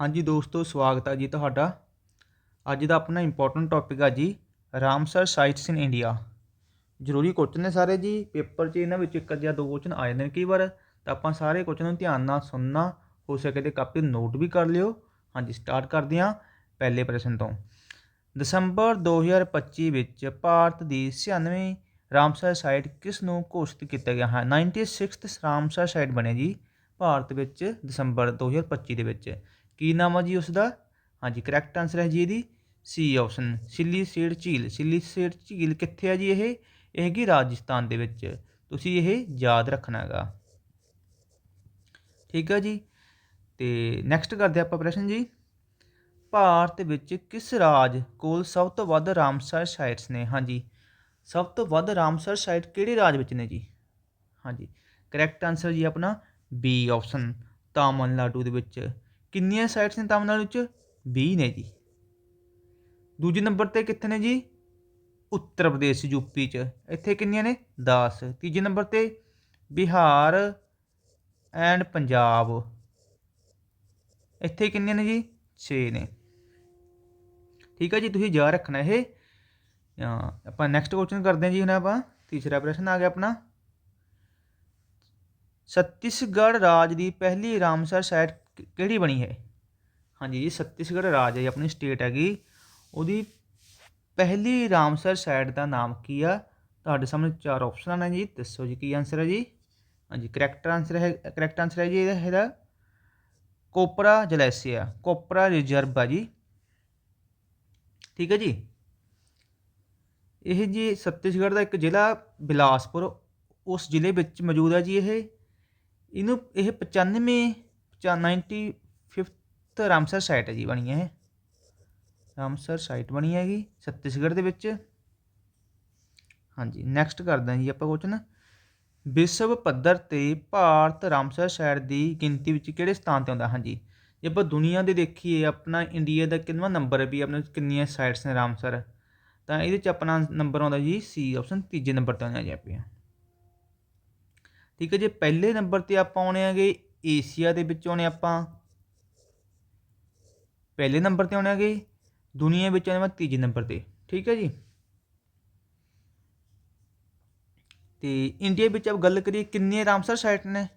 ਹਾਂਜੀ ਦੋਸਤੋ, ਸਵਾਗਤ ਹੈ ਜੀ ਤੁਹਾਡਾ। ਅੱਜ ਦਾ ਆਪਣਾ ਇੰਪੋਰਟੈਂਟ ਟੌਪਿਕ ਆ ਜੀ, ਰਾਮਸਰ ਸਾਈਟਸ ਇਨ ਇੰਡੀਆ ਜ਼ਰੂਰੀ ਕੁਐਸਚਨ ਨੇ ਸਾਰੇ ਜੀ, ਪੇਪਰ 'ਚ ਇਹਨਾਂ ਵਿੱਚ ਇੱਕ ਜਾਂ ਦੋ ਕੁਐਸਚਨ ਆ ਜਾਂਦੇ ਨੇ ਕਈ ਵਾਰ। ਤਾਂ ਆਪਾਂ ਸਾਰੇ ਕੁਐਸਚਨ ਨੂੰ ਧਿਆਨ ਨਾਲ ਸੁਣਨਾ, ਹੋ ਸਕੇ ਤੇ ਕਾਪੀ ਨੋਟ ਵੀ ਕਰ ਲਿਓ। ਹਾਂਜੀ ਸਟਾਰਟ ਕਰਦੇ ਹਾਂ ਪਹਿਲੇ ਪ੍ਰਸ਼ਨ ਤੋਂ। ਦਸੰਬਰ 2025 ਵਿੱਚ ਭਾਰਤ ਦੀ 96ਵੀਂ ਰਾਮਸਰ ਸਾਈਟ ਕਿਸ ਨੂੰ ਘੋਸ਼ਿਤ ਕੀਤਾ ਗਿਆ ਹੈ? 96th ਰਾਮਸਰ ਸਾਈਟ ਬਣੇ ਜੀ, ਭਾਰਤ ਵਿੱਚ ਦਸੰਬਰ 2025 ਦੇ ਵਿੱਚ। ਕੀ ਨਾਮ ਆ ਜੀ ਉਸ ਦਾ ਹਾਂਜੀ ਕਰੈਕਟ ਆਨਸਰ ਹੈ ਜੀ ਇਹਦੀ। ਸੀ ਆਪਸ਼ਨ ਸਿੱਲੀ ਸੇਡ ਝੀਲ। ਸਿੱਲੀ ਸੇਡ ਝੀਲ ਕਿੱਥੇ ਆ ਜੀ ਇਹ? ਇਹ ਹੈਗੀ ਰਾਜਸਥਾਨ ਦੇ ਵਿੱਚ। ਤੁਸੀਂ ਇਹ ਯਾਦ ਰੱਖਣਾ ਹੈਗਾ। ਠੀਕ ਹੈ ਜੀ? ਤੇ ਨੈਕਸਟ ਕਰਦੇ ਆਪਾਂ ਪ੍ਰਸ਼ਨ ਜੀ। ਭਾਰਤ ਵਿੱਚ ਕਿਸ ਰਾਜ ਕੋਲ ਸਭ ਤੋਂ ਵੱਧ ਰਾਮਸਰ ਸਾਈਟਸ ਨੇ? ਹਾਂਜੀ। ਸਭ ਤੋਂ ਵੱਧ ਰਾਮਸਰ ਸਾਈਟ ਕਿਹੜੇ ਰਾਜ ਵਿੱਚ ਨੇ ਜੀ? ਹਾਂਜੀ। ਕਰੈਕਟ ਆਨਸਰ ਜੀ ਆਪਣਾ ਬੀ ਆਪਸ਼ਨ ਤਾਮਿਲਨਾਡੂ ਦੇ ਵਿੱਚ। ਕਿੰਨੀਆਂ ਸਾਈਟਸ ਨੇ ਤਾਮਿਲਨਾਡੂ ਵਿੱਚ? 20 ਨੇ ਜੀ। ਦੂਜੇ ਨੰਬਰ ਤੇ ਕਿੱਥੇ ਨੇ ਜੀ? ਉੱਤਰ ਪ੍ਰਦੇਸ਼ ਯੂਪੀ ਚ। ਇੱਥੇ ਕਿੰਨੀਆਂ ਨੇ? 10 ਤੀਜੇ ਨੰਬਰ ਤੇ ਬਿਹਾਰ ਐਂਡ ਪੰਜਾਬ। ਇੱਥੇ ਕਿੰਨੀਆਂ ਨੇ ਜੀ? 6 ਨੇ। ਠੀਕ ਹੈ ਜੀ, ਤੁਸੀਂ ਯਾਦ ਰੱਖਣਾ ਇਹ। ਆਪਾਂ ਨੈਕਸਟ ਕੁਐਸਚਨ ਕਰਦੇ ਹਾਂ ਜੀ ਹੁਣ ਆਪਾਂ। ਤੀਸਰਾ ਪ੍ਰਸ਼ਨ ਆ ਗਿਆ ਆਪਣਾ। ਛੱਤੀਸਗੜ੍ਹ ਰਾਜ ਦੀ ਪਹਿਲੀ ਰਾਮਸਰ ਸਾਈਟ ਕਿਹੜੀ ਬਣੀ ਹੈ? ਹਾਂਜੀ ਜੀ, ਛੱਤੀਸਗੜ੍ਹ ਰਾਜ ਹੈ ਜੀ, ਆਪਣੀ ਸਟੇਟ ਹੈਗੀ। ਉਹਦੀ ਪਹਿਲੀ ਰਾਮਸਰ ਸਾਈਟ ਦਾ ਨਾਮ ਕੀ ਆ? ਤੁਹਾਡੇ ਸਾਹਮਣੇ ਚਾਰ ਆਪਸ਼ਨ ਨੇ ਜੀ, ਦੱਸੋ ਜੀ ਕੀ ਆਨਸਰ ਹੈ ਜੀ? ਹਾਂਜੀ ਕਰੈਕਟ ਆਨਸਰ ਹੈ ਕਰੈਕਟ ਆਨਸਰ ਹੈ ਜੀ ਇਹਦਾ ਇਹਦਾ। ਕੋਪਰਾ ਜਲੈਸੀਆ, ਕੋਪਰਾ ਰਿਜ਼ਰਵ ਆ ਜੀ। ਠੀਕ ਹੈ ਜੀ? ਇਹ ਜੀ ਛੱਤੀਸਗੜ੍ਹ ਦਾ ਇੱਕ ਜ਼ਿਲ੍ਹਾ, ਬਿਲਾਸਪੁਰ, ਉਸ ਜ਼ਿਲ੍ਹੇ ਵਿੱਚ ਮੌਜੂਦ ਹੈ ਜੀ ਇਹ। ਇਹਨੂੰ, ਇਹ 95 95th ਰਾਮਸਰ ਸਾਈਟ ਹੈ ਜੀ ਬਣੀ ਹੈ ਇਹ। ਰਾਮਸਰ ਸਾਈਟ ਬਣੀ ਹੈਗੀ ਛੱਤੀਸਗੜ੍ਹ ਦੇ ਵਿੱਚ। ਹਾਂਜੀ ਨੈਕਸਟ ਕਰਦੇ ਹਾਂ ਜੀ ਆਪਾਂ ਕੁਐਸਚਨ ਵਿਸ਼ਵ ਪੱਧਰ ਤੇ ਭਾਰਤ ਰਾਮਸਰ ਸਾਈਟ ਦੀ ਗਿਣਤੀ ਵਿੱਚ ਕਿਹੜੇ ਸਥਾਨ ਤੇ ਆਉਂਦਾ? ਹਾਂਜੀ, ਜੇ ਆਪਾਂ ਦੁਨੀਆ ਦੇ ਦੇਖੀਏ, ਆਪਣਾ ਇੰਡੀਆ ਦਾ ਕਿੰਨਾ ਨੰਬਰ ਹੈ ਵੀ ਆਪਣੇ ਕਿੰਨੀਆਂ ਸਾਈਟਸ ਨੇ ਰਾਮਸਰ। ਤਾਂ ਇਹਦੇ ਚ ਆਪਣਾ ਨੰਬਰ ਆਉਂਦਾ ਜੀ ਸੀ ਆਪਸ਼ਨ ਤੀਜੇ ਨੰਬਰ ਤੇ ਆਉਂਦਾ ਜੀ ਆਪੇ। ਠੀਕ ਹੈ ਜੇ, ਪਹਿਲੇ ਨੰਬਰ ਤੇ ਆਪਾਂ ਆਉਣੇ ਆਗੇ ਏਸ਼ੀਆ ਦੇ ਵਿੱਚ ਆਉਣੇ ਆਪਾਂ। ਪਹਿਲੇ ਨੰਬਰ ਤੇ ਆਉਣੇ ਆਗੇ ਦੁਨੀਆ ਵਿੱਚ ਆਉਣੇ ਆਪਾਂ ਤੀਜੇ ਨੰਬਰ ਤੇ। ਠੀਕ ਹੈ ਜੀ? ਤੇ ਇੰਡੀਆ ਵਿੱਚ ਆਪ ਗੱਲ ਕਰੀਏ ਕਿੰਨੇ ਰਾਮਸਰ ਸਾਈਟ ਨੇ?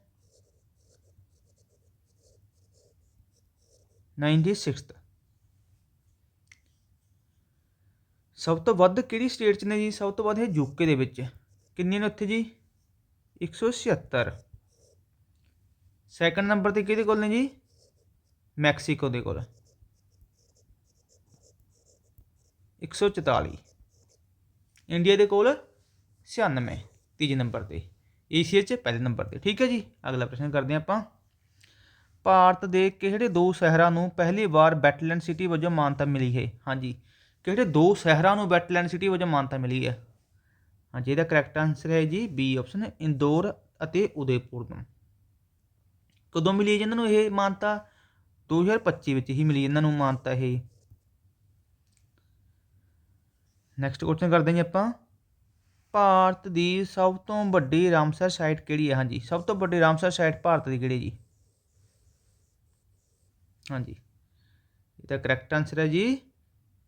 96th ਸਭ ਤੋਂ ਵੱਧ ਕਿਹੜੀ ਸਟੇਟ 'ਚ ਨੇ ਜੀ? ਸਭ ਤੋਂ ਵੱਧ ਹੈ ਯੂਕੇ ਦੇ ਵਿੱਚ। ਕਿੰਨੇ ਨੇ ਉੱਥੇ ਜੀ? 176 ਸੈਕੰਡ ਨੰਬਰ ਤੇ ਕਿਹਦੇ ਕੋਲ ਨੇ ਜੀ? ਮੈਕਸੀਕੋ ਦੇ ਕੋਲ। 144 ਇੰਡੀਆ ਦੇ ਕੋਲ 96 ਤੀਜੇ ਨੰਬਰ ਤੇ। ਏਸ਼ੀਆ 'ਚ ਪਹਿਲੇ ਨੰਬਰ ਤੇ। ਠੀਕ ਹੈ ਜੀ? ਅਗਲਾ ਪ੍ਰਸ਼ਨ ਕਰਦੇ ਹਾਂ ਆਪਾਂ। ਭਾਰਤ ਦੇ ਕਿਹੜੇ ਦੋ ਸ਼ਹਿਰਾਂ ਨੂੰ ਪਹਿਲੀ ਵਾਰ ਬੈਟਲੈਂਡ ਸਿਟੀ ਵਜੋਂ ਮਾਨਤਾ ਮਿਲੀ ਹੈ? ਹਾਂਜੀ। ਕਿਹੜੇ ਦੋ ਸ਼ਹਿਰਾਂ ਨੂੰ ਵੈਟਲੈਂਡ ਸਿਟੀ ਵਜੋਂ ਮਾਨਤਾ ਮਿਲੀ ਹੈ? ਹਾਂਜੀ, ਇਹਦਾ ਕਰੈਕਟ ਆਨਸਰ ਹੈ ਜੀ ਬੀ ਆਪਸ਼ਨ ਇੰਦੌਰ ਅਤੇ ਉਦੈਪੁਰ ਨੂੰ। ਕਦੋਂ ਮਿਲੀ ਹੈ ਜੀ ਇਹਨਾਂ ਨੂੰ ਇਹ ਮਾਨਤਾ? 2025 ਵਿੱਚ ਹੀ ਮਿਲੀ ਇਹਨਾਂ ਨੂੰ ਮਾਨਤਾ ਇਹ। ਨੈਕਸਟ ਕੁਐਸਚਨ ਕਰਦੇ ਹਾਂ ਜੀ ਆਪਾਂ। ਭਾਰਤ ਦੀ ਸਭ ਤੋਂ ਵੱਡੀ ਰਾਮਸਰ ਸਾਈਟ ਕਿਹੜੀ ਹੈ? ਹਾਂਜੀ, ਸਭ ਤੋਂ ਵੱਡੀ ਰਾਮਸਰ ਸਾਈਟ ਭਾਰਤ ਦੀ ਕਿਹੜੀ ਜੀ? ਹਾਂਜੀ ਇਹਦਾ ਕਰੈਕਟ ਆਨਸਰ ਹੈ ਜੀ।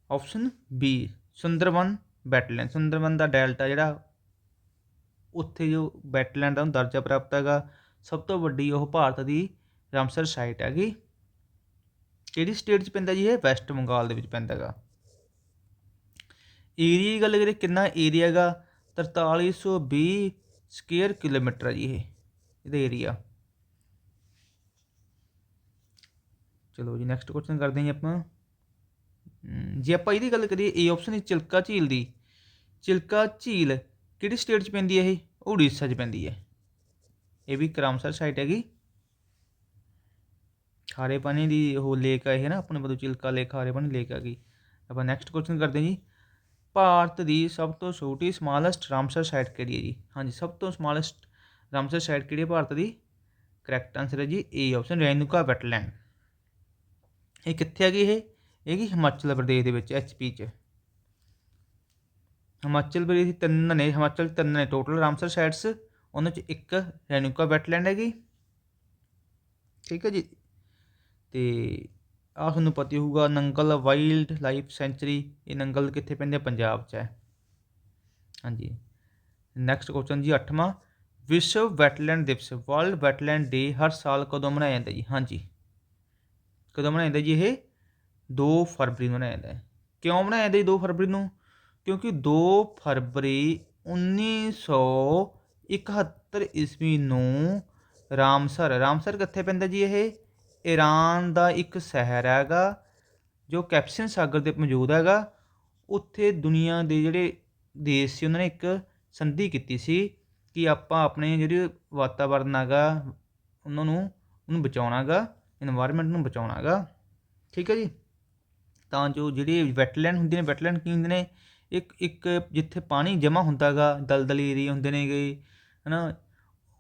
Option B Sundarban wetland Sundarban ਦਾ ਡੈਲਟਾ ਜਿਹੜਾ, ਉੱਥੇ ਜੋ ਵੈਟਲੈਂਡ ਦਾ ਉਹਨੂੰ ਦਰਜਾ ਪ੍ਰਾਪਤ ਹੈਗਾ ਸਭ ਤੋਂ ਵੱਡੀ ਉਹ ਭਾਰਤ ਦੀ ਰਾਮਸਰ ਸਾਈਟ ਹੈਗੀ। ਕਿਹੜੀ ਸਟੇਟ 'ਚ ਪੈਂਦਾ ਜੀ ਇਹ? ਵੈਸਟ ਬੰਗਾਲ ਦੇ ਵਿੱਚ ਪੈਂਦਾ ਹੈਗਾ ਏਰੀਆ ਦੀ ਗੱਲ ਕਰੀਏ ਕਿੰਨਾ ਏਰੀਆ ਹੈਗਾ? 4320 ਸਕੁਅਰ ਕਿਲੋਮੀਟਰ ਹੈ ਜੀ ਇਹ, ਇਹਦਾ ਏਰੀਆ ਚਲੋ ਜੀ ਨੈਕਸਟ ਕੁਐਸਚਨ ਕਰਦੇ ਹਾਂ ਆਪਾਂ। ਜੇ ਆਪਾਂ ਇਹਦੀ ਗੱਲ ਕਰੀਏ ਏ ਆਪਸ਼ਨ ਹੈ ਚਿਲਕਾ ਝੀਲ ਦੀ। ਚਿਲਕਾ ਝੀਲ ਕਿਹੜੀ ਸਟੇਟ 'ਚ ਪੈਂਦੀ ਹੈ ਇਹ? ਉੜੀਸਾ 'ਚ ਪੈਂਦੀ ਹੈ। ਇਹ ਵੀ ਕਰਾਮਸਰ ਸਾਈਟ ਹੈਗੀ। ਖਾਰੇ ਪਾਣੀ ਦੀ ਉਹ ਲੇਕ ਹੈ ਇਹ ਨਾ, ਆਪਣੇ ਬਦੂ ਚਿਲਕਾ ਲੇਕ ਖਾਰੇ ਪਾਣੀ ਲੇਕ ਹੈਗੀ। ਆਪਾਂ ਨੈਕਸਟ ਕੁਐਸਚਨ ਕਰਦੇ ਹਾਂ ਜੀ। ਭਾਰਤ ਦੀ ਸਭ ਤੋਂ ਛੋਟੀ ਸਮਾਲੈਸਟ ਰਾਮਸਰ ਸਾਈਟ ਕਿਹੜੀ ਹੈ ਜੀ? ਹਾਂਜੀ, ਸਭ ਤੋਂ ਸਮਾਲੈਸਟ ਰਾਮਸਰ ਸਾਈਟ ਕਿਹੜੀ ਹੈ ਭਾਰਤ ਦੀ? ਕਰੈਕਟ ਆਨਸਰ ਹੈ ਜੀ ਏ ਆਪਸ਼ਨ ਰੇਨੂਕਾ ਵੈਟਲੈਂਡ ਇਹ ਕਿੱਥੇ ਹੈਗੀ ਇਹ? ਇਹ ਕੀ ਹਿਮਾਚਲ ਪ੍ਰਦੇਸ਼ ਦੇ ਵਿੱਚ ਐਚਪੀ ਚ। ਹਿਮਾਚਲ ਪ੍ਰਦੇਸ਼ ਤਿੰਨ ਨੇ, ਹਿਮਾਚਲ ਤਿੰਨ ਨੇ ਟੋਟਲ ਰਾਮਸਰ ਸਾਈਟਸ ਉਹਨਾਂ ਚ ਇੱਕ ਰੇਨੂਕਾ ਵੈਟਲੈਂਡ ਹੈਗੀ ਠੀਕ ਹੈ ਜੀ। ਤੇ ਆਹ ਤੁਹਾਨੂੰ ਪਤਾ ਹੋਊਗਾ, ਨੰਗਲ ਵਾਈਲਡ ਲਾਈਫ ਸੈਂਚਰੀ, ਇਹ ਨੰਗਲ ਕਿੱਥੇ ਪੈਂਦੇ ਪੰਜਾਬ 'ਚ ਹੈ। ਹਾਂਜੀ। ਨੈਕਸਟ ਕੁਐਸਚਨ ਜੀ 8ਵਾਂ ਵਿਸ਼ਵ ਵੈਟਲੈਂਡ ਦਿਵਸ, ਵਰਲਡ ਵੈਟਲੈਂਡ ਡੇ ਹਰ ਸਾਲ ਕਦੋਂ ਮਨਾਇਆ ਜਾਂਦਾ ਜੀ? ਹਾਂਜੀ। ਕਦੋਂ ਮਨਾਇਆ ਜਾਂਦਾ ਜੀ ਇਹ? 2 ਫਰਵਰੀ ਨੂੰ ਮਨਾਇਆ ਜਾਂਦਾ ਕਿਉਂ ਮਨਾਇਆ ਜਾਂਦਾ ਜੀ 2 ਫਰਵਰੀ ਨੂੰ? ਕਿਉਂਕਿ 2 ਫਰਵਰੀ 71 ਈਸਵੀ ਨੂੰ ਰਾਮਸਰ ਰਾਮਸਰ ਕਿੱਥੇ ਪੈਂਦਾ ਜੀ ਇਹ? ਈਰਾਨ ਦਾ ਇੱਕ ਸ਼ਹਿਰ ਹੈਗਾ, ਜੋ ਕੈਪਸੀਅਨ ਸਾਗਰ ਦੇ ਮੌਜੂਦ ਹੈਗਾ। ਉੱਥੇ ਦੁਨੀਆ ਦੇ ਜਿਹੜੇ ਦੇਸ਼ ਸੀ, ਉਹਨਾਂ ਨੇ ਇੱਕ ਸੰਧੀ ਕੀਤੀ ਸੀ ਕਿ ਆਪਾਂ ਆਪਣੇ ਜਿਹੜੇ ਵਾਤਾਵਰਨ ਹੈਗਾ, ਉਹਨਾਂ ਨੂੰ, ਉਹਨੂੰ ਬਚਾਉਣਾ ਬਚਾਉਣਾਗਾ এনवायरमेंट ਨੂੰ ਬਚਾਉਣਾ ਬਚਾਉਣਾਗਾ। ਠੀਕ ਹੈ ਜੀ? ਤਾਂ ਜੋ ਜਿਹੜੇ ਵੈਟਲੈਂਡ ਹੁੰਦੇ ਨੇ ਵੈਟਲੈਂਡ ਕੀ ਹੁੰਦੇ ਨੇ? ਇੱਕ ਇੱਕ ਜਿੱਥੇ ਪਾਣੀ ਜਮ੍ਹਾਂ ਹੁੰਦਾਗਾ ਦਲਦਲੀ ਏਰੀਆ ਹੁੰਦੇ ਨੇਗੇ ਹੈ ਨਾ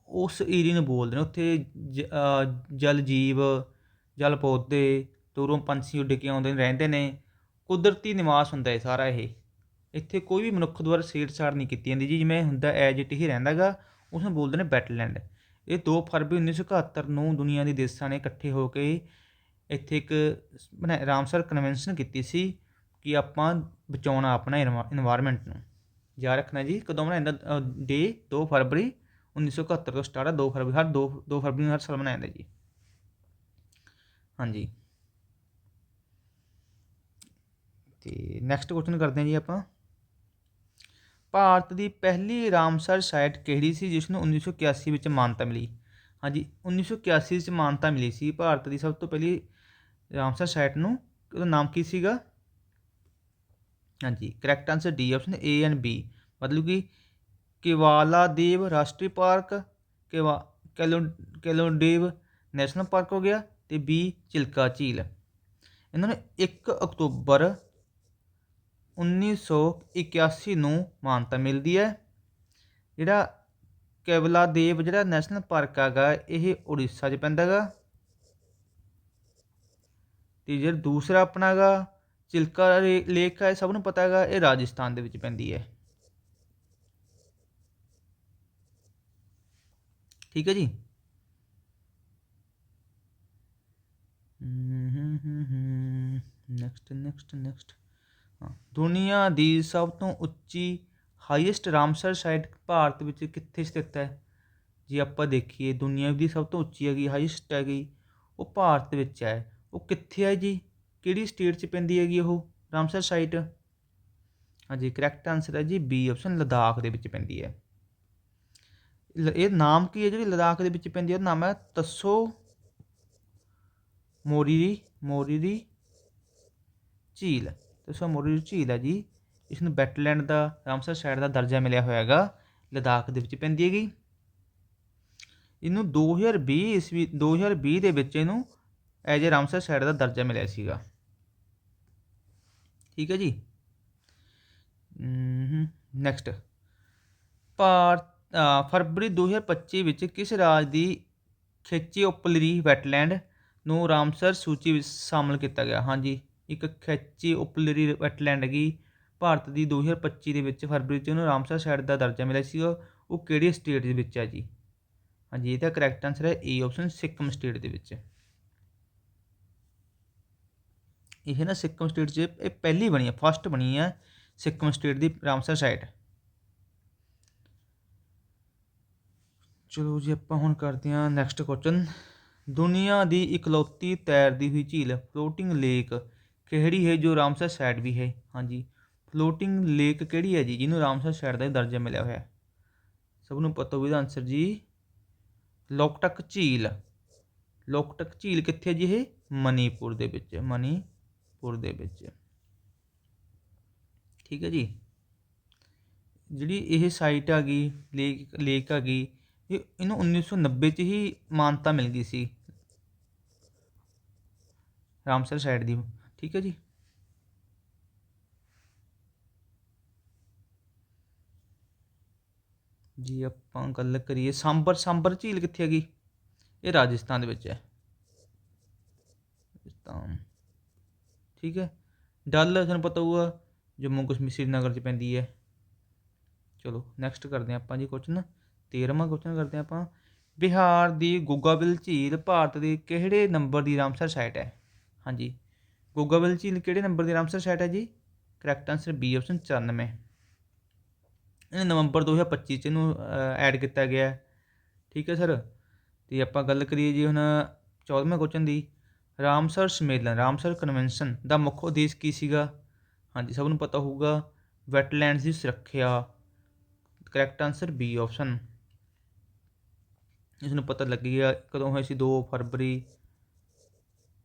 ਉਸ ਏਰੀਏ ਨੂੰ ਬੋਲਦੇ ਨੇ, ਉੱਥੇ ਜ ਜਲ ਜੀਵ ਜਲ ਪੌਦੇ ਦੂਰੋਂ ਪੰਛੀ ਉੱਡ ਕੇ ਆਉਂਦੇ ਨੇ, ਰਹਿੰਦੇ ਨੇ। ਕੁਦਰਤੀ ਨਿਵਾਸ ਹੁੰਦਾ ਹੈ ਸਾਰਾ ਇਹ। ਇੱਥੇ ਕੋਈ ਵੀ ਮਨੁੱਖ ਦੁਆਰਾ ਛੇੜਛਾੜ ਨਹੀਂ ਕੀਤੀ ਜਾਂਦੀ ਜੀ। ਜਿਵੇਂ ਹੁੰਦਾ ਐਜ ਇਟ ਹੀ ਰਹਿੰਦਾਗਾ ਉਸ ਨੂੰ ਬੋਲਦੇ ਨੇ ਬੈਟਲੈਂਡ ਇਹ 2 ਫਰਵਰੀ 1971 ਨੂੰ ਦੁਨੀਆ ਦੇ ਦੇਸ਼ਾਂ ਨੇ ਇਕੱਠੇ ਹੋ ਕੇ ਇੱਥੇ ਇੱਕ ਰਾਮਸਰ ਕਨਵੈਨਸ਼ਨ ਕੀਤੀ ਸੀ ਕਿ ਆਪਾਂ ਬਚਾਉਣਾ ਆਪਣਾ এনवायरमेंट ਨੂੰ। ਯਾਦ ਰੱਖਣਾ ਜੀ, ਕਦੋਂ ਮਨਾਇਆ ਜਾਂਦਾ ਡੇ 2 ਫਰਵਰੀ 1971 ਤੋਂ ਸਟਾਰਟ ਆ 2 ਫਰਵਰੀ, ਹਰ 2 2 ਫਰਵਰੀ ਨੂੰ ਹਰ ਸਾਲ ਮਨਾਇਆ ਜਾਂਦਾ ਜੀ। ਹਾਂਜੀ। ਤੇ ਨੈਕਸਟ ਕੁਐਸਚਨ ਕਰਦੇ ਹਾਂ ਜੀ ਆਪਾਂ। ਭਾਰਤ ਦੀ ਪਹਿਲੀ ਰਾਮਸਰ ਸਾਈਟ ਕਿਹੜੀ ਸੀ, ਜਿਸ ਨੂੰ 1981 ਵਿੱਚ ਮਾਨਤਾ ਮਿਲੀ? ਹਾਂਜੀ 1981 ਵਿੱਚ ਮਾਨਤਾ ਮਿਲੀ ਸੀ। ਭਾਰਤ ਦੀ ਸਭ ਤੋਂ ਪਹਿਲੀ ਰਾਮਸਰ ਸਾਈਟ ਨੂੰ, ਉਹਦਾ ਨਾਮ ਕੀ ਸੀਗਾ? ਹਾਂਜੀ correct answer D option A and B ਮਤਲਬ ਕਿ ਕਿਵਾਲਾ ਦੇਵ ਰਾਸ਼ਟਰੀ ਪਾਰਕ, ਕਿਵਾ, ਕੈਲੋ, ਕੈਲੋਡੇਵ ਨੈਸ਼ਨਲ ਪਾਰਕ ਹੋ ਗਿਆ ਤੇ ਬੀ ਚਿਲਕਾ ਝੀਲ। ਇਹਨਾਂ ਨੂੰ 1 ਅਕਤੂਬਰ 1981 ਨੂੰ ਮਾਨਤਾ ਮਿਲਦੀ ਹੈ। ਜਿਹੜਾ ਕੇਵਲਾ ਦੇਵ ਜਿਹੜਾ ਨੈਸ਼ਨਲ ਪਾਰਕ ਹੈਗਾ, ਇਹ ਉੜੀਸਾ 'ਚ ਪੈਂਦਾ ਹੈਗਾ। ਤੇ ਜਿਹੜਾ ਦੂਸਰਾ ਆਪਣਾ ਹੈਗਾ ਚਿਲਕਾ ਲੇਕ ਹੈ ਸਭ ਨੂੰ ਪਤਾ ਹੈਗਾ, ਇਹ ਰਾਜਸਥਾਨ ਦੇ ਵਿੱਚ ਪੈਂਦੀ ਹੈ। ਠੀਕ ਹੈ ਜੀ? ਨੈਕਸਟ ਨੈਕਸਟ ਨੈਕਸਟ ਦੁਨੀਆ ਦੀ ਸਭ ਤੋਂ ਉੱਚੀ ਹਾਈਐਸਟ ਰਾਮਸਰ ਸਾਈਟ ਭਾਰਤ ਵਿੱਚ ਕਿੱਥੇ ਸਥਿਤ ਹੈ? ਜੇ ਆਪਾਂ ਦੇਖੀਏ, ਦੁਨੀਆ ਦੀ ਸਭ ਤੋਂ ਉੱਚੀ ਹੈਗੀ ਹਾਈਐਸਟ ਹੈਗੀ, ਉਹ ਭਾਰਤ ਵਿੱਚ ਹੈ। ਉਹ ਕਿੱਥੇ ਹੈ ਜੀ? ਕਿਹੜੀ ਸਟੇਟ 'ਚ ਪੈਂਦੀ ਹੈਗੀ ਉਹ? ਰਾਮਸਰ ਸਾਈਟ ਹਾਂਜੀ ਕਰੈਕਟ ਆਨਸਰ ਹੈ ਜੀ ਬੀ ਆਪਸ਼ਨ ਲਦਾਖ ਦੇ ਵਿੱਚ ਪੈਂਦੀ ਹੈ। ਇਹ ਨਾਮ ਕੀ ਹੈ ਜਿਹੜੀ ਲਦਾਖ ਦੇ ਵਿੱਚ ਪੈਂਦੀ ਹੈ? ਉਹ ਨਾਮ ਹੈ ਤਸੋ ਮੋਰੀਰੀ ਮੋਰੀਰੀ ਝੀਲ। ਤਸੋ ਮੋਰੀਰੀ ਝੀਲ ਹੈ ਜੀ। ਇਸ ਨੂੰ ਵੈਟਲੈਂਡ ਦਾ, ਰਾਮਸਰ ਸਾਈਟ ਦਾ ਦਰਜਾ ਮਿਲਿਆ ਹੋਇਆ ਹੈਗਾ ਲਦਾਖ ਦੇ ਵਿੱਚ ਪੈਂਦੀ ਹੈਗੀ। ਇਹਨੂੰ 2020 ਈਸਵੀ 2020 ਦੇ ਵਿੱਚ ਇਹਨੂੰ ਐਜ ਏ ਰਾਮਸਰ ਸਾਈਟ ਦਾ ਦਰਜਾ ਮਿਲਿਆ ਸੀਗਾ। ਠੀਕ ਹੈ ਜੀ? ਨੈਕਸਟ ਭਾਰਤ ਅ, ਫਰਵਰੀ 2025 ਵਿੱਚ ਕਿਸ ਰਾਜ ਦੀ ਖੇਚੀ ਉਪਲਰੀ ਵੈਟਲੈਂਡ ਨੂੰ ਰਾਮਸਰ ਸੂਚੀ ਵਿੱਚ ਸ਼ਾਮਲ ਕੀਤਾ ਗਿਆ? ਹਾਂਜੀ ਇੱਕ ਖੇਚੀ ਉਪਲਰੀ ਵੈਟਲੈਂਡ ਹੈਗੀ। ਭਾਰਤ ਦੀ 2025 ਦੇ ਵਿੱਚ ਫਰਵਰੀ 'ਚ ਉਹਨੂੰ ਰਾਮਸਰ ਸਾਈਟ ਦਾ ਦਰਜਾ ਮਿਲਿਆ ਸੀ। ਉਹ ਕਿਹੜੀ ਸਟੇਟ ਦੇ ਵਿੱਚ ਹੈ ਜੀ? ਹਾਂਜੀ ਇਹਦਾ ਕਰੈਕਟ ਆਨਸਰ ਹੈ ਏ ਆਪਸ਼ਨ ਸਿੱਕਮ ਸਟੇਟ ਦੇ ਵਿੱਚ। ਇਹ ਨਾ ਸਿੱਕਮ ਸਟੇਟ 'ਚ ਇਹ ਪਹਿਲੀ ਬਣੀ ਹੈ ਫਸਟ ਬਣੀ ਹੈ ਸਿੱਕਮ ਸਟੇਟ ਦੀ ਰਾਮਸਰ ਸਾਈਟ ਚਲੋ ਜੀ, ਆਪਾਂ ਹੁਣ ਕਰਦੇ ਹਾਂ ਨੈਕਸਟ ਕੁਐਸਚਨ ਦੁਨੀਆ ਦੀ ਇਕਲੌਤੀ ਤੈਰਦੀ ਹੋਈ ਝੀਲ ਫਲੋਟਿੰਗ ਲੇਕ ਕਿਹੜੀ ਹੈ ਜੋ ਰਾਮਸਰ ਸਾਈਟ ਵੀ ਹੈ? ਹਾਂਜੀ ਫਲੋਟਿੰਗ ਲੇਕ ਕਿਹੜੀ ਹੈ ਜੀ, ਜਿਹਨੂੰ ਰਾਮਸਰ ਸਾਈਟ ਦਾ ਦਰਜਾ ਮਿਲਿਆ ਹੋਇਆ ਹੈ? ਸਭ ਨੂੰ ਪਤਾ ਹੋਵੇ ਇਹਦਾ ਆਨਸਰ ਜੀ। ਲੋਕਟਕ ਝੀਲ। ਲੋਕਟਕ ਝੀਲ ਕਿੱਥੇ ਹੈ ਜੀ ਇਹ? ਮਨੀਪੁਰ ਦੇ ਵਿੱਚ ਮਨੀ ਪੁਰ ਦੇ ਵਿੱਚ। ਠੀਕ ਹੈ ਜੀ? ਜਿਹੜੀ ਇਹ ਸਾਈਟ ਹੈਗੀ ਲੇਕ ਲੇਕ ਹੈਗੀ ਇਹ ਇਹਨੂੰ 1990 ਚ ਹੀ ਮਾਨਤਾ ਮਿਲ ਗਈ ਸੀ। ਰਾਮਸਰ ਸਾਈਡ ਦੀ। ਠੀਕ ਹੈ ਜੀ? ਜੀ ਆਪਾਂ ਗੱਲ ਕਰੀਏ, ਸਾਂਬਰ ਸਾਂਬਰ ਝੀਲ ਕਿੱਥੇ ਹੈਗੀ? ਇਹ ਰਾਜਸਥਾਨ ਦੇ ਵਿੱਚ ਹੈ। ਰਾਜਸਥਾਨ। ਠੀਕ ਹੈ? ਡੱਲ ਤੁਹਾਨੂੰ ਪਤਾ ਹੋਊਗਾ, ਜੰਮੂ ਕਸ਼ਮੀਰ ਸ੍ਰੀਨਗਰ 'ਚ ਪੈਂਦੀ ਹੈ। ਚਲੋ ਨੈਕਸਟ ਕਰਦੇ ਹਾਂ ਆਪਾਂ ਜੀ ਕੁਐਸਚਨ 13ਵਾਂ ਕੁਐਸਚਨ ਕਰਦੇ ਹਾਂ ਆਪਾਂ। ਬਿਹਾਰ ਦੀ ਗੁੱਗਾਬਿਲ ਝੀਲ ਭਾਰਤ ਦੇ ਕਿਹੜੇ ਨੰਬਰ ਦੀ ਰਾਮਸਰ ਸਾਈਟ ਹੈ? ਹਾਂਜੀ। ਗੋਗਾਵਲ ਝੀਲ ਕਿਹੜੇ ਨੰਬਰ ਦੀ ਰਾਮਸਰ ਸਾਈਟ ਹੈ ਜੀ? ਕਰੈਕਟ ਆਨਸਰ ਬੀ ਆਪਸ਼ਨ 94 ਇਹ ਨਵੰਬਰ 2025 ਚ ਇਹਨੂੰ ਐਡ ਕੀਤਾ ਗਿਆ। ਠੀਕ ਹੈ ਸਰ ਤੇ ਆਪਾਂ ਗੱਲ ਕਰੀਏ ਜੀ ਹੁਣ 14ਵੇਂ ਕੁਐਸਚਨ ਦੀ। ਰਾਮਸਰ ਸੰਮੇਲਨ, ਰਾਮਸਰ ਕਨਵੈਨਸ਼ਨ ਦਾ ਮੁੱਖ ਉਦੇਸ਼ ਕੀ ਸੀਗਾ? ਹਾਂਜੀ, ਸਭ ਨੂੰ ਪਤਾ ਹੋਊਗਾ ਵੈਟਲੈਂਡਸ ਦੀ ਸੁਰੱਖਿਆ। ਕਰੈਕਟ ਆਨਸਰ ਬੀ ਆਪਸ਼ਨ ਇਸ ਨੂੰ ਪਤਾ ਲੱਗ ਗਿਆ ਕਦੋਂ ਹੋਇਆ ਸੀ 2 ਫਰਵਰੀ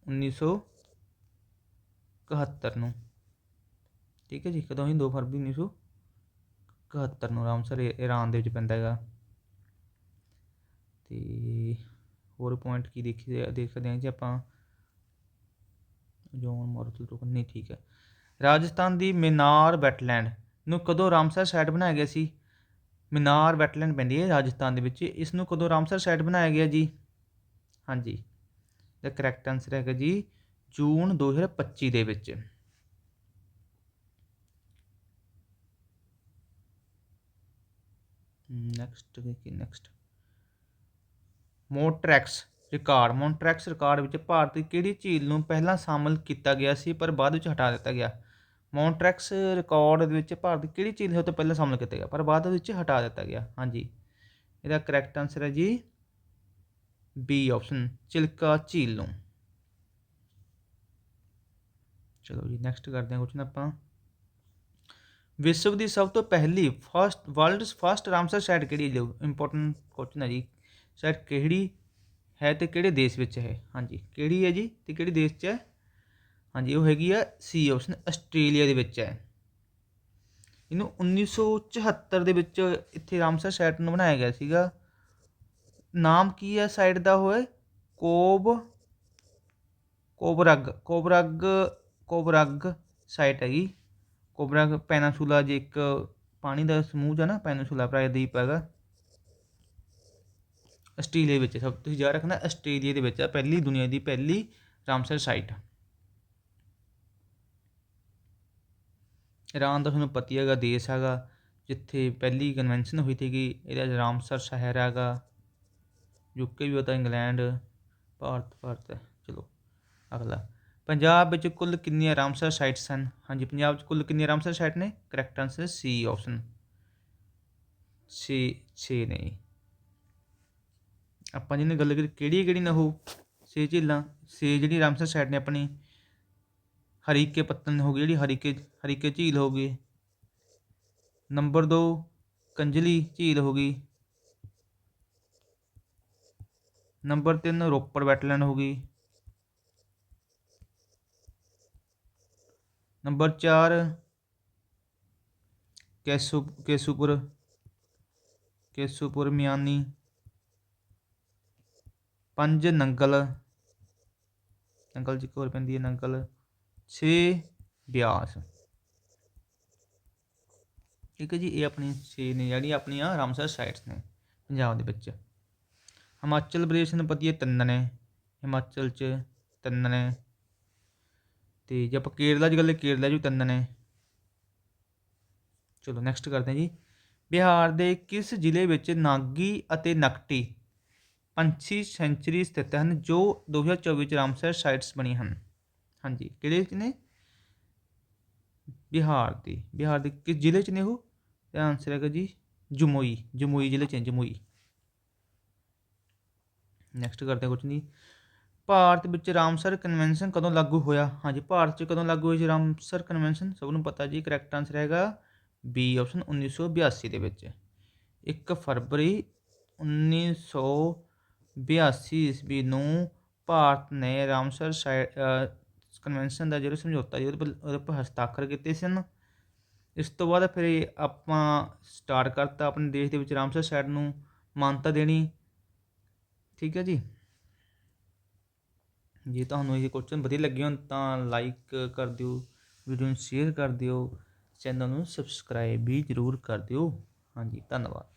1971 ਨੂੰ। ਠੀਕ ਹੈ ਜੀ, ਕਦੋਂ ਹੋਈ? 2 ਫਰਵਰੀ 1971 ਨੂੰ ਰਾਮਸਰ ਈਰਾਨ ਦੇ ਵਿੱਚ ਪੈਂਦਾ ਹੈਗਾ। ਤੇ ਹੋਰ ਪੁਆਇੰਟ ਕੀ ਦੇਖੀ ਦੇਖ ਸਕਦੇ ਹਾਂ ਜੀ ਆਪਾਂ। ਜੋਨ ਮੋਰਤਲ ਤੋਂ ਨਹੀਂ ਠੀਕ ਹੈ। ਰਾਜਸਥਾਨ ਦੀ ਮਿਨਾਰ ਵੈਟਲੈਂਡ ਨੂੰ ਕਦੋਂ ਰਾਮਸਰ ਸਾਈਟ ਬਣਾਇਆ ਗਿਆ ਸੀ? ਮਿਨਾਰ ਵੈਟਲੈਂਡ ਪੈਂਦੀ ਹੈ ਰਾਜਸਥਾਨ ਦੇ ਵਿੱਚ। ਇਸ ਨੂੰ ਕਦੋਂ ਰਾਮਸਰ ਸਾਈਟ ਬਣਾਇਆ ਗਿਆ ਜੀ? ਹਾਂਜੀ ਦਾ ਕਰੈਕਟ ਆਨਸਰ ਹੈਗਾ ਜੀ, ਜੂਨ 2025 ਦੇ ਵਿੱਚ। ਨੈਕਸਟ ਦੇਖੀ next Montreux record Montreux record ਵਿੱਚ ਭਾਰਤ ਦੀ ਕਿਹੜੀ ਝੀਲ ਨੂੰ ਪਹਿਲਾਂ ਸ਼ਾਮਲ ਕੀਤਾ ਗਿਆ ਸੀ, ਪਰ ਬਾਅਦ ਵਿੱਚ ਹਟਾ ਦਿੱਤਾ ਗਿਆ। ਮੋਨਟਰੈਕਸ ਰਿਕਾਰਡ ਵਿੱਚ ਭਾਰਤ ਦੀ ਕਿਹੜੀ ਝੀਲ ਸਭ ਤੋਂ ਪਹਿਲਾਂ ਸ਼ਾਮਲ ਕੀਤਾ ਗਿਆ, ਪਰ ਬਾਅਦ ਵਿੱਚ ਹਟਾ ਦਿੱਤਾ ਗਿਆ। ਹਾਂਜੀ। ਇਹਦਾ ਕਰੈਕਟ ਆਨਸਰ ਹੈ ਜੀ ਬੀ ਆਪਸ਼ਨ ਚਿਲਕਾ ਝੀਲ ਨੂੰ। ਚਲੋ ਜੀ ਨੈਕਸਟ ਕਰਦੇ ਹਾਂ ਕੁਐਸਚਨ ਆਪਾਂ। ਵਿਸ਼ਵ ਦੀ ਸਭ ਤੋਂ ਪਹਿਲੀ first world's first Ramsar site ਕਿਹੜੀ ਹੈ? ਇੰਪੋਰਟੈਂਟ ਕੁਐਸਚਨ ਹੈ ਜੀ। ਸਾਈਟ ਕਿਹੜੀ ਹੈ ਤੇ ਕਿਹੜੇ ਦੇਸ਼ ਵਿੱਚ ਹੈ? ਹਾਂਜੀ, ਕਿਹੜੀ ਹੈ ਜੀ ਤੇ ਕਿਹੜੇ ਦੇਸ਼ 'ਚ ਹੈ? ਹਾਂਜੀ, ਉਹ ਹੈਗੀ ਆ ਸੀ ਆਪਸ਼ਨ ਆਸਟ੍ਰੇਲੀਆ ਦੇ ਵਿੱਚ ਹੈ। ਇਹਨੂੰ 1974 ਦੇ ਵਿੱਚ ਇੱਥੇ ਰਾਮਸਰ ਸਾਈਟ ਨੂੰ ਬਣਾਇਆ ਗਿਆ ਸੀਗਾ। ਨਾਮ ਕੀ ਹੈ ਸਾਈਟ ਦਾ ਹੋਏ ਕੋਬ, ਕੋਬਰਗ ਕੋਬਰਗ ਕੋਬਰਗ ਸਾਈਟ ਹੈਗੀ। ਕੋਬਰਗ ਪੈਨਾਸੂਲਾ ਜੇ ਇੱਕ ਪਾਣੀ ਦਾ ਸਮੂਹ ਹੈ ਨਾ ਪੈਨਾਸੂਲਾ ਪ੍ਰਾਇਦੀਪ ਹੈਗਾ। ਆਸਟ੍ਰੇਲੀਆ ਵਿੱਚ, ਸਭ ਤੁਸੀਂ ਯਾਦ ਰੱਖਣਾ ਆਸਟ੍ਰੇਲੀਆ ਦੇ ਵਿੱਚ ਆ, ਪਹਿਲੀ ਦੁਨੀਆ ਦੀ ਪਹਿਲੀ ਰਾਮਸਰ ਸਾਈਟ ਈਰਾਨ ਦਾ ਤੁਹਾਨੂੰ ਪਤਾ ਹੈਗਾ, ਦੇਸ਼ ਹੈਗਾ, ਜਿੱਥੇ ਪਹਿਲੀ ਕਨਵੈਨਸ਼ਨ ਹੋਈ ਸੀਗੀ, ਇਹਦਾ ਰਾਮਸਰ ਸ਼ਹਿਰ ਹੈਗਾ ਯੂਕੇ ਵੀ ਉਹਦਾ, ਇੰਗਲੈਂਡ, ਭਾਰਤ ਭਾਰਤ, ਚਲੋ, ਅਗਲਾ। ਪੰਜਾਬ ਵਿੱਚ ਕੁੱਲ ਕਿੰਨੀਆਂ ਰਾਮਸਰ ਸਾਈਟਸ ਹਨ? ਹਾਂਜੀ, ਪੰਜਾਬ 'ਚ ਕੁੱਲ ਕਿੰਨੀਆਂ ਰਾਮਸਰ ਸਾਈਟ ਨੇ? ਕਰੈਕਟ ਆਨਸਰ ਸੀ ਆਪਸ਼ਨ 6 6 ਨਹੀਂ ਆਪਾਂ ਜਿਹਨੇ ਗੱਲ ਕਰੀ ਕਿਹੜੀ ਕਿਹੜੀ ਨਾ ਹੋ ਛੇ ਝੀਲਾਂ, ਛੇ ਜਿਹੜੀ ਰਾਮਸਰ ਸਾਈਡ ਨੇ ਆਪਣੀ ਹਰੀਕੇ ਪੱਤਨ ਹੋ ਗਈ, ਜਿਹੜੀ ਹਰੀਕੇ ਹਰੀਕੇ ਝੀਲ ਹੋ ਗਈ। ਨੰਬਰ 2 ਕੰਜਲੀ ਝੀਲ ਹੋ ਗਈ। ਨੰਬਰ 3 ਰੋਪੜ ਵੈਟਲੈਂਡ ਹੋ ਗਈ। ਨੰਬਰ 4 ਕੈਸੂ, ਕੇਸੂਪੁਰ ਕੇਸੂਪੁਰ ਮਿਆਨੀ। ਪੰਜ ਨੰਗਲ ਨੰਗਲ ਜੀ ਇੱਕ ਹੋਰ ਪੈਂਦੀ ਹੈ, ਨੰਗਲ 6 ਬਿਆਸ। ਠੀਕ ਹੈ ਜੀ ਇਹ ਆਪਣੀ 6 ਨੇ ਜਿਹੜੀਆਂ ਆਪਣੀਆਂ ਰਾਮਸਰ ਸਾਈਟਸ ਨੇ, ਪੰਜਾਬ ਦੇ ਵਿੱਚ। ਹਿਮਾਚਲ ਪ੍ਰਦੇਸ਼ ਨੂੰ ਪਤੀ ਹੈ ਤਿੰਨ ਨੇ, ਹਿਮਾਚਲ 'ਚ ਤਿੰਨ ਨੇ, ਤੇ ਜੇ ਆਪਾਂ ਕੇਰਲਾ 'ਚ ਗੱਲ ਕੇਰਲਾ 'ਚ ਵੀ ਤਿੰਨ ਨੇ। ਚਲੋ ਨੈਕਸਟ ਕਰਦੇ ਹਾਂ ਜੀ। ਬਿਹਾਰ ਦੇ ਕਿਸ ਜ਼ਿਲ੍ਹੇ ਵਿੱਚ ਨਾਗੀ ਅਤੇ ਨਕਟੀ ਪੰਛੀ ਸੈਂਚਰੀ ਸਥਿਤ ਹਨ ਜੋ 2024 ਚ ਰਾਮਸਰ ਸਾਈਟਸ ਬਣੀ ਹਨ। ਹਾਂਜੀ ਕਿਹੜੇ ਚ ਨੇ? ਬਿਹਾਰ ਦੀ। ਬਿਹਾਰ ਦੇ ਕਿਸ ਜ਼ਿਲ੍ਹੇ ਚ ਨੇ ਉਹ? ਇਹਦਾ ਆਨਸਰ ਹੈਗਾ ਜੀ ਜਮੂਈ। ਜਮੂਈ ਜ਼ਿਲ੍ਹੇ ਚ ਹੈ, ਜਮੂਈ। ਨੈਕਸਟ ਕਰਦੇ ਹਾਂ ਕੁਝ ਨਹੀਂ। ਭਾਰਤ ਵਿੱਚ ਰਾਮਸਰ ਕਨਵੈਨਸ਼ਨ ਕਦੋਂ ਲਾਗੂ ਹੋਇਆ? ਹਾਂਜੀ ਭਾਰਤ 'ਚ ਕਦੋਂ ਲਾਗੂ ਹੋਈ ਸੀ ਰਾਮਸਰ ਕਨਵੈਨਸ਼ਨ ਸਭ ਨੂੰ ਪਤਾ ਜੀ ਕਰੈਕਟ ਆਨਸਰ ਹੈਗਾ ਬੀ ਆਪਸ਼ਨ 1982 ਦੇ ਵਿੱਚ। 1 ਫਰਵਰੀ ਬਿਆਸੀ ਈਸਵੀ ਨੂੰ ਭਾਰਤ ਨੇ ਰਾਮਸਰ ਸਾਈਟ ਕਨਵੈਨਸ਼ਨ ਦਾ ਜਿਹੜਾ ਸਮਝੌਤਾ ਸੀ, ਉਹਦੇ ਪਰ ਉਹਦੇ ਪਰ ਹਸਤਾਖਰ ਕੀਤੇ ਸਨ। ਇਸ ਤੋਂ ਬਾਅਦ ਫਿਰ ਇਹ ਆਪਾਂ ਸਟਾਰਟ ਕਰਤਾ ਆਪਣੇ ਦੇਸ਼ ਦੇ ਵਿੱਚ ਰਾਮਸਰ ਸਾਈਟ ਨੂੰ ਮਾਨਤਾ ਦੇਣੀ। ਠੀਕ ਹੈ ਜੀ? ਜੇ ਤੁਹਾਨੂੰ ਇਹ ਕੁਐਸਚਨ ਵਧੀਆ ਲੱਗੇ ਹੋਣ ਤਾਂ ਲਾਈਕ ਕਰ ਦਿਓ ਵੀਡੀਓ ਨੂੰ ਸ਼ੇਅਰ ਕਰ ਦਿਓ ਚੈਨਲ ਨੂੰ ਸਬਸਕ੍ਰਾਈਬ ਵੀ ਜ਼ਰੂਰ ਕਰ ਦਿਓ। ਹਾਂਜੀ, ਧੰਨਵਾਦ।